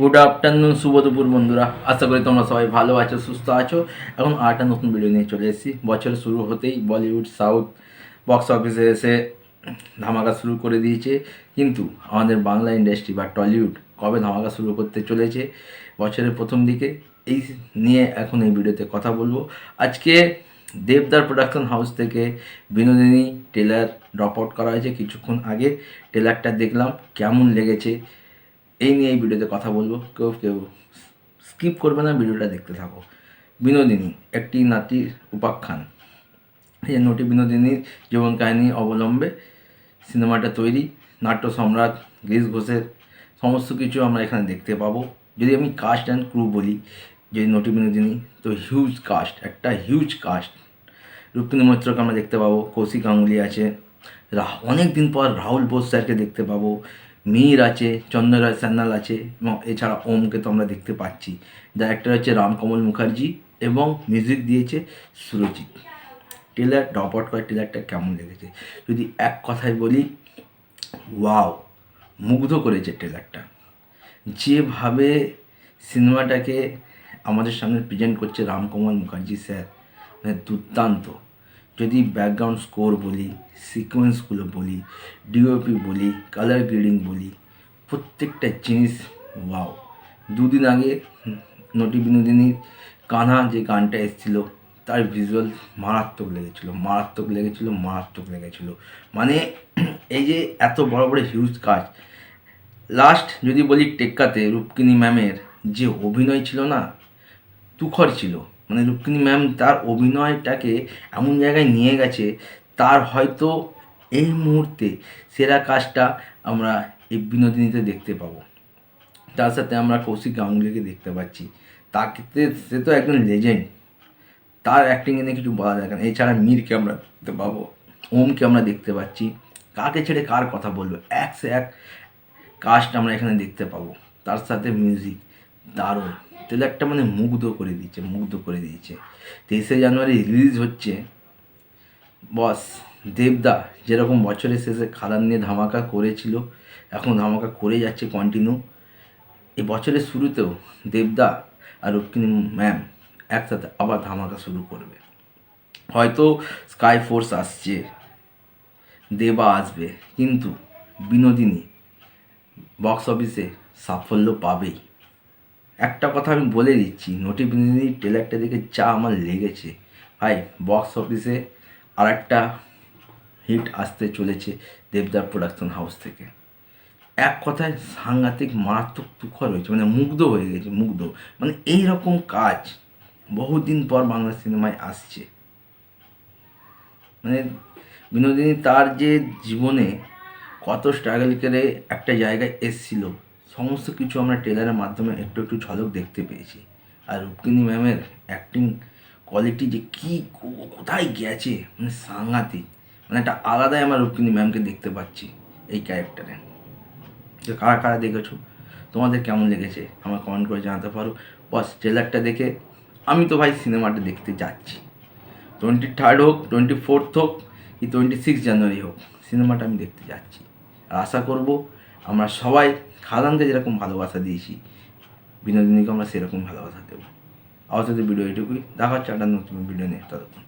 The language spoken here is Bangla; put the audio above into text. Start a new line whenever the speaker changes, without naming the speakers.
গুড আফটারনুন শুভ দুপুর বন্ধুরা। আশা করি তোমরা সবাই ভালো আছো, সুস্থ আছো। এখন আরেকটা নতুন ভিডিও নিয়ে চলে এসেছি। বছরের শুরু হতেই বলিউড সাউথ বক্স অফিসে এসে ধামাকা শুরু করে দিয়েছে। কিন্তু আমাদের বাংলা ইন্ডাস্ট্রি বা টলিউড কবে ধামাকা শুরু করতে চলেছে বছরের প্রথম দিকে, এই নিয়ে এখন এই ভিডিওতে কথা বলব। আজকে দেবদার প্রোডাকশন হাউস থেকে বিনোদিনী টেলার ড্রপ আউট করা হয়েছে। কিছুক্ষণ আগে টেলারটা দেখলাম, কেমন লেগেছে এই নিয়ে এই ভিডিওতে কথা বলব। কেউ কেউ স্কিপ করবে না, ভিডিওটা দেখতে থাকো। বিনোদিনী, একটি নাতির উপাখ্যান। এই নটি বিনোদিনীর জীবন কাহিনী অবলম্বে সিনেমাটা তৈরি, নাট্য সম্রাট, গিরিশ ঘোষের সমস্ত কিছু আমরা এখানে দেখতে পাবো। যদি আমি কাস্ট অ্যান্ড ক্রু বলি, যে নটি বিনোদিনী, তো হিউজ কাস্ট একটা হিউজ কাস্ট রুক্মিণী মৈত্রকে আমরা দেখতে পাবো, কৌশিক গাঙ্গুলি আছে। অনেক দিন পর রাহুল বোস স্যারকে দেখতে পাবো। মীর আছে, চন্দ্ররাজ সান্যাল আছে এবং এছাড়া ওমকে তো আমরা দেখতে পাচ্ছি। ডাইরেক্টর হচ্ছে রামকমল মুখার্জি এবং মিউজিক দিয়েছে সুরজিৎ। টেলার ড্রপ আউট করে টেলারটা কেমন লেগেছে? যদি এক কথায় বলি ওয়াও মুগ্ধ করেছে ট্রেলারটা যেভাবে সিনেমাটাকে আমাদের সামনে প্রেজেন্ট করছে রামকুমার মুখার্জি স্যার মানে দুর্দান্ত। যদি ব্যাকগ্রাউন্ড স্কোর বলি সিকোয়েন্সগুলো বলি ডিওপি বলি কালার গ্রেডিং বলি, প্রত্যেকটা জিনিস ওয়াও দুদিন আগে নটি বিনোদিনীর কানহা যে গানটা এসেছিল, তার ভিজুয়াল মারাত্মক লেগেছিলো মারাত্মক লেগেছিলো মারাত্মক লেগেছিলো। মানে এই যে এত বড় বড় হিউজ কাজ লাস্ট যদি বলি টেক্কাতে, রূপকিনী ম্যামের যে অভিনয় ছিল না তুখর ছিল। মানে রূপকিনী ম্যাম তার অভিনয়টাকে এমন জায়গায় নিয়ে গেছে, তার হয়তো এই মুহূর্তে সেরা কাজটা আমরা এই বিনোদিনীতে দেখতে পাবো। তার সাথে আমরা কৌশিক গাঙ্গুলিকে দেখতে পাচ্ছি। তাকে সে তো একজন লেজেন্ড তার অ্যাক্টিংয়ে নিয়ে কিছু বলা যায় না। এছাড়া মীরকে আমরা দেখতে পাবো, ওমকে আমরা দেখতে পাচ্ছি। কাকে ছেড়ে কার কথা বলব? এক সে এক কাস্ট আমরা এখানে দেখতে পাবো। তার সাথে মিউজিক দারুণ। ট্রেলারটা মানে মুগ্ধ করে দিয়েছে, মুগ্ধ করে দিয়েছে। তেইশে জানুয়ারি রিলিজ হচ্ছে। বস, দেবদা যেরকম বছরের শেষে খাদান নিয়ে ধামাকা করেছিল, এখন ধামাকা করে যাচ্ছে কন্টিনিউ এই বছরের শুরুতেও দেবদা আর রুক্মিণী ম্যাম একসাথে আবার ধামাকা শুরু করবে। হয়তো স্কাই ফোর্স আসছে, দেবা আসবে, কিন্তু বিনোদিনী বক্স অফিসে সাফল্য পাবেই। একটা কথা আমি বলে দিচ্ছি নটি বিনোদিনী ট্রেলারটা দেখে যা আমার লেগেছে। ভাই বক্স অফিসে আর একটা হিট আসতে চলেছে দেবদার প্রোডাকশন হাউস থেকে। এক কথায় সাংঘাতিক মারাত্মক তুখর হয়েছে মানে মুগ্ধ হয়ে গেছে, মুগ্ধ। মানে এই রকম কাজ বহুদিন পর বাংলা সিনেমায় আসছে। মানে বিনোদিনী তার যে জীবনে কত স্ট্রাগল করে একটা জায়গায় এসছিল সমস্ত কিছু আমরা ট্রেলারের মাধ্যমে একটু একটু ঝলক দেখতে পেয়েছি। আর রূপকিনী ম্যামের অ্যাক্টিং কোয়ালিটি যে কী, কোথায় গেছে? মানে সাংঘাতিক। মানে একটা আলাদাই আমার রূপকিনী ম্যামকে দেখতে পাচ্ছি এই ক্যারেক্টারে যে কারা কারা দেখেছ? তোমাদের কেমন লেগেছে? আমার কমেন্ট করে জানাতে পারো। বস ট্রেলারটা দেখে আমি তো ভাই সিনেমাটা দেখতে যাচ্ছি। টোয়েন্টি থার্ড হোক টোয়েন্টি ফোর্থ হোক, কি টোয়েন্টি সিক্স জানুয়ারি হোক সিনেমাটা আমি দেখতে যাচ্ছি। আর আশা করব আমরা সবাই খাদানকে যেরকম ভালোবাসা দিয়েছি বিনোদিনীকে আমরা সেরকম ভালোবাসা দেবো। আপাতত ভিডিও এটুকুই দেখা হচ্ছে একটা নতুন ভিডিও নিয়ে। ততক্ষণ।